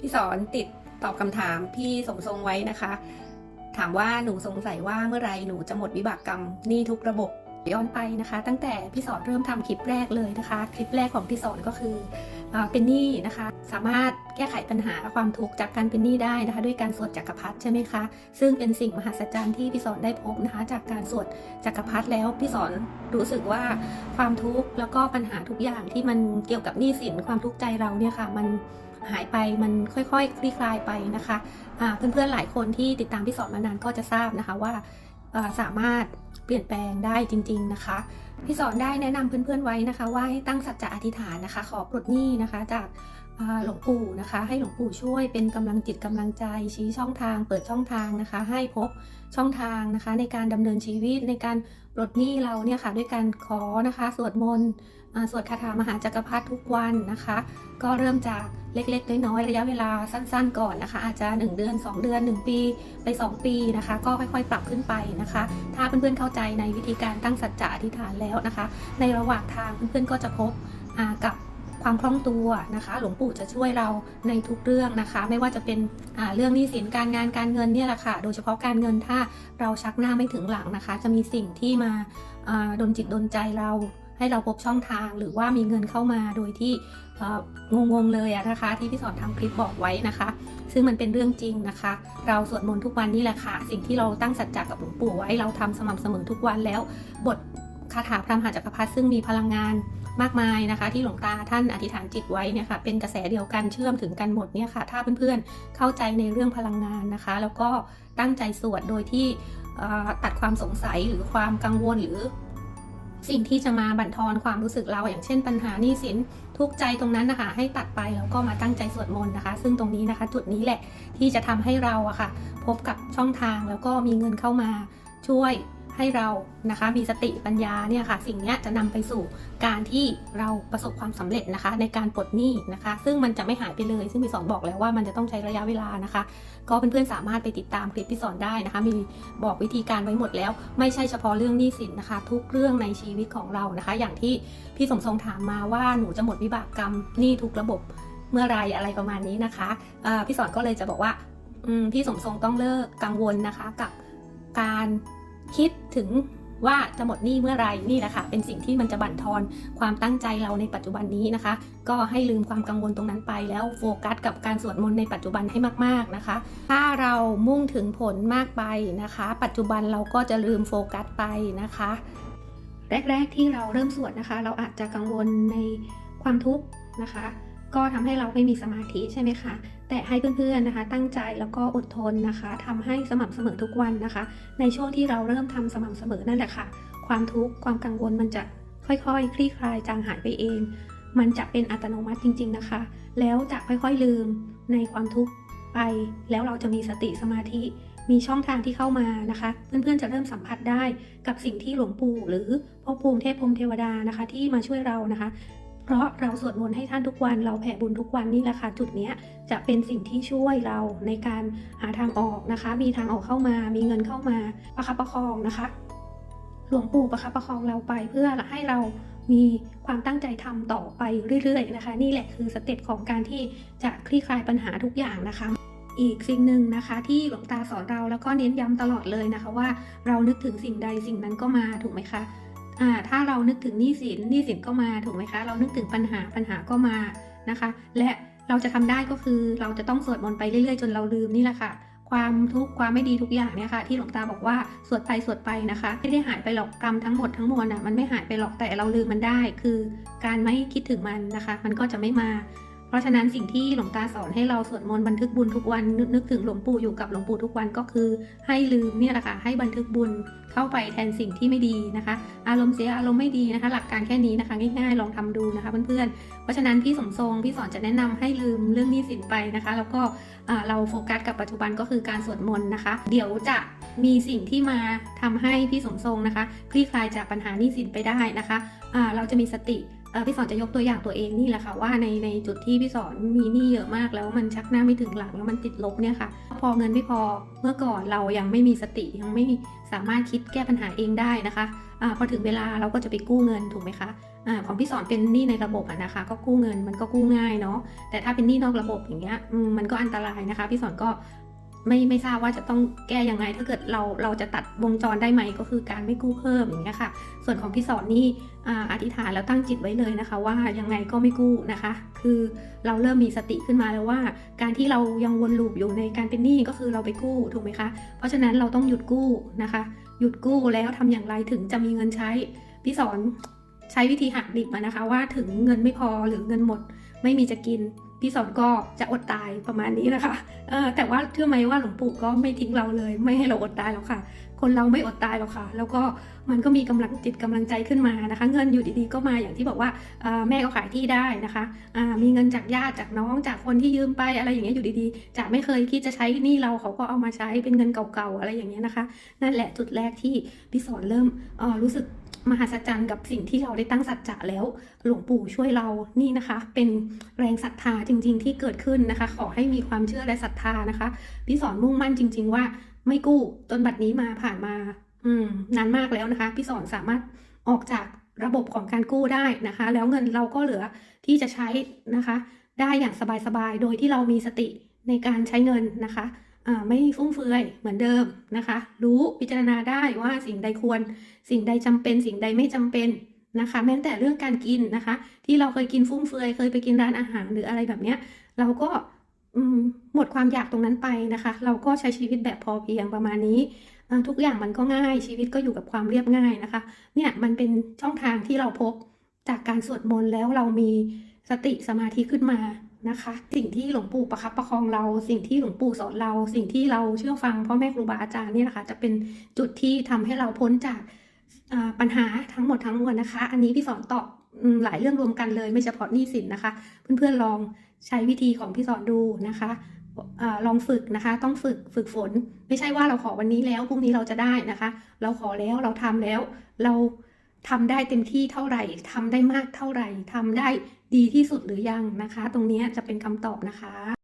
พี่สอนติดตอบคำถามพี่สมทรงไว้นะคะ ถามว่าหนูสงสัยว่าเมื่อไรหนูจะหมดวิบากกรรมนี้ทุกระบบย้อนไปนะคะ ตั้งแต่พี่สอนเริ่มทำคลิปแรกเลยนะคะ คลิปแรกของพี่สอนก็คืออเป็นหนี้นะคะ สามารถแก้ไขปัญหาความทุกข์จากการเป็นหนี้ได้นะคะ ด้วยการสวดจักรพรรดิใช่ไหมคะ ซึ่งเป็นสิ่งมหัศจรรย์ที่พี่สอนได้พบนะคะ จากการสวดจักรพรรดิแล้วพี่สอนรู้สึกว่าความทุกข์แล้วก็ปัญหาทุกอย่างที่มันเกี่ยวกับหนี้สินความทุกข์ใจเราเนี่ยค่ะมัน หายไปมันค่อยๆคลี่คลายไปนะคะะเพื่อนๆหลายคนที่ติดตามพี่สอนมานานก็จะทราบนะคะว่าสามารถเปลี่ยนแปลงได้จริง ๆนะคะ พี่สอนได้แนะนำเพื่อนๆไว้นะคะ ว่าให้ตั้งสัจจะอธิษฐานนะคะ ขอปลดหนี้นะคะจากหลวงปู่นะคะ ให้หลวงปู่ช่วยเป็นกำลังจิตกำลังใจชี้ช่องทาง เปิดช่องทางนะคะ ให้พบช่องทางนะคะ ในการดำเนินชีวิตในการปลดหนี้เราเนี่ยค่ะด้วยการขอนะคะสวดมนต์สวดคาถามหาจักรพรรดิทุกวันนะคะ ก็เริ่มจากเล็กๆน้อยๆระยะเวลาสั้นๆ ก่อนนะคะ อาจจะ 1 เดือน 2 เดือน 1 ปีไป 2 ปีนะคะ ก็ค่อยๆ ปรับขึ้นไปนะคะ ถ้าเพื่อนๆเข้าใจในวิธีการตั้งสัจจะอธิษฐานแล้วนะคะ ในระหว่างทางเพื่อนๆก็จะพบกับความคล่องตัวนะคะ หลวงปู่จะช่วยเราในทุกเรื่องนะคะ ไม่ว่าจะเป็นเรื่องหนี้สินการงานการเงินเนี่ยแหละค่ะ โดยเฉพาะการเงินถ้าเราชักหน้าไม่ถึงหลังนะคะ จะมีสิ่งที่มาดนจิตดนใจเราให้เราพบช่องทางหรือว่ามีเงินเข้ามาโดยที่เอ่องงๆเลยอะนะคะ ที่พี่สอนทำคลิปบอกไว้นะคะ ซึ่งมันเป็นเรื่องจริงนะคะ เราสวดมนต์ทุกวันนี่แหละค่ะ สิ่งที่เราตั้งสัจจะกับหลวงปู่ไว้เราทำสม่ำเสมอทุกวันแล้วบท คาถาพระมหาจักรพรรดิซึ่งมีพลังงานมากมายนะคะ ที่หลวงตาท่านอธิษฐานจิตไว้เนี่ยค่ะเป็นกระแสเดียวกันเชื่อมถึงกันหมดเนี่ยค่ะ ถ้าเพื่อนๆเข้าใจในเรื่องพลังงานนะคะ แล้วก็ตั้งใจสวดโดยที่ตัดความสงสัยหรือความกังวลหรือสิ่งที่จะมาบั่นทอนความรู้สึกเราอย่างเช่นปัญหาหนี้สินทุกใจตรงนั้นนะคะ ให้ตัดไปแล้วก็มาตั้งใจสวดมนต์นะคะ ซึ่งตรงนี้นะคะ จุดนี้แหละที่จะทำให้เราอะค่ะ พบกับช่องทางแล้วก็มีเงินเข้ามาช่วย ให้เรานะคะมีสติปัญญาเนี่ยค่ะสิ่งนี้จะนำไปสู่การที่เราประสบความสำเร็จนะคะ ในการปลดหนี้นะคะ ซึ่งมันจะไม่หายไปเลย ซึ่งพี่สอนบอกแล้วว่ามันจะต้องใช้ระยะเวลานะคะ ก็เพื่อนๆสามารถไปติดตามคลิปพี่สอนได้นะคะ มีบอกวิธีการไว้หมดแล้ว ไม่ใช่เฉพาะเรื่องหนี้สินนะคะ ทุกเรื่องในชีวิตของเรานะคะ อย่างที่พี่สมทรงถามมาว่าหนูจะหมดวิบากกรรมหนี้ทุกระบบเมื่อไรอะไรประมาณนี้นะคะพี่สอนก็เลยจะบอกว่าพี่สมทรงต้องเลิกกังวลนะคะกับการ คิดถึงว่าจะหมดหนี้เมื่อไหรนี่แหละค่ะ เป็นสิ่งที่มันจะบั่นทอนความตั้งใจเราในปัจจุบันนี้นะคะ ก็ให้ลืมความกังวลตรงนั้นไป แล้วโฟกัสกับการสวดมนต์ในปัจจุบันให้มากๆนะคะ ถ้าเรามุ่งถึงผลมากไปนะคะ ปัจจุบันเราก็จะลืมโฟกัสไปนะคะ แรก ๆที่เราเริ่มสวดนะคะ เราอาจจะกังวลในความทุกข์นะคะ ก็ทำให้เราไม่มีสมาธิใช่ไหมคะ แต่ให้เพื่อนๆนะคะ ตั้งใจแล้วก็อดทนนะคะทำให้สม่ำเสมอทุกวันนะคะ ในช่วงที่เราเริ่มทำสม่ำเสมอนั่นแหละค่ะ ความทุกข์ความกังวลมันจะค่อยๆ คลี่คลายจางหายไปเอง มันจะเป็นอัตโนมัติจริง ๆนะคะ แล้วจะค่อยๆลืมในความทุกข์ไป แล้วเราจะมีสติสมาธิ มีช่องทางที่เข้ามานะคะ เพื่อนๆจะเริ่มสัมผัสได้กับสิ่งที่หลวงปู่หรือพ่อภูมิเทพพรมเทวดานะคะ ที่มาช่วยเรานะคะ เพราะเราสวดมนต์ให้ท่านทุกวันเราแผ่บุญทุกวันนี่แหละค่ะจุดนี้จะเป็นสิ่งที่ช่วยเราในการหาทางออกนะคะ มีทางออกเข้ามา มีเงินเข้ามาประคับประคองนะคะ หลวงปู่ประคับประคองเราไปเพื่อให้เรามีความตั้งใจทำต่อไปเรื่อยๆนะคะ นี่แหละคือสเต็ปของการที่จะคลี่คลายปัญหาทุกอย่างนะคะ อีกสิ่งหนึ่งนะคะ ที่หลวงตาสอนเราแล้วก็เน้นย้ำตลอดเลยนะคะ ว่าเรานึกถึงสิ่งใดสิ่งนั้นก็มาถูกไหมคะ อ่าถ้าเรานึกถึงหนี้สินหนี้สินก็มาถูกไหมคะ เรานึกถึงปัญหาปัญหาก็มานะคะ และเราจะทำได้ก็คือเราจะต้องสวดมนต์ไปเรื่อยๆ จนเราลืมนี่แหละค่ะความทุกข์ความไม่ดีทุกอย่างเนี่ยค่ะที่หลวงตาบอกว่าสวดไปสวดไปนะคะไม่ได้หายไปหรอกกรรมทั้งหมดทั้งมวลอะมันไม่หายไปหรอกแต่เราลืมมันได้ คือการไม่คิดถึงมันนะคะ มันก็จะไม่มา เพราะฉะนั้นสิ่งที่หลวงตาสอนให้เราสวดมนต์บันทึกบุญทุกวันนึกถึงหลวงปู่อยู่กับหลวงปู่ทุกวันก็คือ ให้ลืมเนี่ยแหละค่ะให้บันทึกบุญเข้าไปแทนสิ่งที่ไม่ดีนะคะ อารมณ์เสียอารมณ์ไม่ดีนะคะ หลักการแค่นี้นะคะ ง่ายๆลองทำดูนะคะเพื่อนๆเพราะฉะนั้นพี่สมทรงพี่สอนจะแนะนำให้ลืมเรื่องหนี้สินไปนะคะ แล้วก็เราโฟกัสกับปัจจุบันก็คือการสวดมนต์นะคะ เดี๋ยวจะมีสิ่งที่มาทำให้พี่สมทรงนะคะ คลี่คลายจากปัญหาหนี้สินไปได้นะคะเราจะมีสติ พี่สอนจะยกตัวอย่างตัวเองนี่แหละค่ะว่าในในจุดที่พี่สอนมีหนี้เยอะมากแล้วมันชักหน้าไม่ถึงหลังแล้วมันติดลบเนี่ยค่ะ พอเงินไม่พอเมื่อก่อนเรายังไม่มีสติยังไม่สามารถคิดแก้ปัญหาเองได้นะคะอาพอถึงเวลาเราก็จะไปกู้เงินถูกไหมคะอาของพี่สอนเป็นหนี้ในระบบะนะคะ ก็กู้เงินมันก็กู้ง่ายเนาะแต่ถ้าเป็นหนี้นอกระบบอย่างเงี้ยมันก็อันตรายนะคะ พี่สอนก็ ไม่ไม่ทราบว่าจะต้องแก้ยังไง ถ้าเกิดเราเราจะตัดวงจรได้ไหมก็คือการไม่กู้เพิ่มอย่างเงี้ยค่ะ ส่วนของพี่สอนนี่อธิษฐานแล้วตั้งจิตไว้เลยนะคะ ว่ายังไงก็ไม่กู้นะคะ คือเราเริ่มมีสติขึ้นมาแล้วว่า การที่เรายังวนลูปอยู่ในการเป็นหนี้ก็คือเราไปกู้ถูกไหมคะ เพราะฉะนั้นเราต้องหยุดกู้นะคะ หยุดกู้แล้วทำอย่างไรถึงจะมีเงินใช้พี่สอนใช้วิธีหักดิบนะคะว่าถึงเงินไม่พอหรือเงินหมด ไม่มีจะกิน พี่สอนก็จะอดตายประมาณนี้นะคะเออแต่ว่าเชื่อไหมว่าหลวงปู่ก็ไม่ทิ้งเราเลย ไม่ให้เราอดตายหรอกค่ะ คนเราไม่อดตายหรอกค่ะ แล้วก็มันก็มีกำลังจิตกำลังใจขึ้นมานะคะ เงินอยู่ดีๆก็มาอย่างที่บอกว่าแม่ก็ขายที่ได้นะคะมีเงินจากญาติจากน้องจากคนที่ยืมไปอะไรอย่างเงี้ยอยู่ดีๆจะไม่เคยคิดจะใช้นี่เราเขาก็เอามาใช้เป็นเงินเก่าๆอะไรอย่างเงี้ยนะคะ นั่นแหละจุดแรกที่พี่สอนเริ่มรู้สึก มหัศจรรย์กับสิ่งที่เราได้ตั้งสัจจะแล้ว หลวงปู่ช่วยเรานี่นะคะ เป็นแรงศรัทธาจริง ๆ ที่เกิดขึ้นนะคะ ขอให้มีความเชื่อและศรัทธานะคะ พี่สอนมุ่งมั่นจริง ๆ ว่าไม่กู้จนบัดนี้มาผ่านมา อืมนานมากแล้วนะคะ พี่สอนสามารถออกจากระบบของการกู้ได้นะคะ แล้วเงินเราก็เหลือที่จะใช้นะคะ ได้อย่างสบายๆโดยที่เรามีสติในการใช้เงินนะคะ ไม่ฟุ่มเฟือยเหมือนเดิมนะคะ รู้พิจารณาได้ว่าสิ่งใดควร สิ่งใดจำเป็น สิ่งใดไม่จำเป็นนะคะ แม้แต่เรื่องการกินนะคะ ที่เราเคยกินฟุ่มเฟือยเคยไปกินร้านอาหารหรืออะไรแบบเนี้ย เราก็หมดความอยากตรงนั้นไปนะคะ เราก็ใช้ชีวิตแบบพอเพียงประมาณนี้ทุกอย่างมันก็ง่ายชีวิตก็อยู่กับความเรียบง่ายนะคะ เนี่ยมันเป็นช่องทางที่เราพบจากการสวดมนต์แล้วเรามีสติสมาธิขึ้นมา นะคะ สิ่งที่หลวงปู่ประคับประคองเรา สิ่งที่หลวงปู่สอนเรา สิ่งที่เราเชื่อฟังพ่อแม่ครูบาอาจารย์เนี่ยนะคะ จะเป็นจุดที่ทำให้เราพ้นจากปัญหาทั้งหมดทั้งมวลนะคะ อันนี้พี่สอนตอบหลายเรื่องรวมกันเลย ไม่เฉพาะหนี้สินนะคะ เพื่อนๆลองใช้วิธีของพี่สอนดูนะคะอลองฝึกนะคะ ต้องฝึกฝึกฝน ไม่ใช่ว่าเราขอวันนี้แล้วพรุ่งนี้เราจะได้นะคะ เราขอแล้วเราทำแล้ว เราทำได้เต็มที่เท่าไหร่ทำได้มากเท่าไหร่ทำได้ ดีที่สุดหรือยังนะคะ ตรงนี้จะเป็นคำตอบนะคะ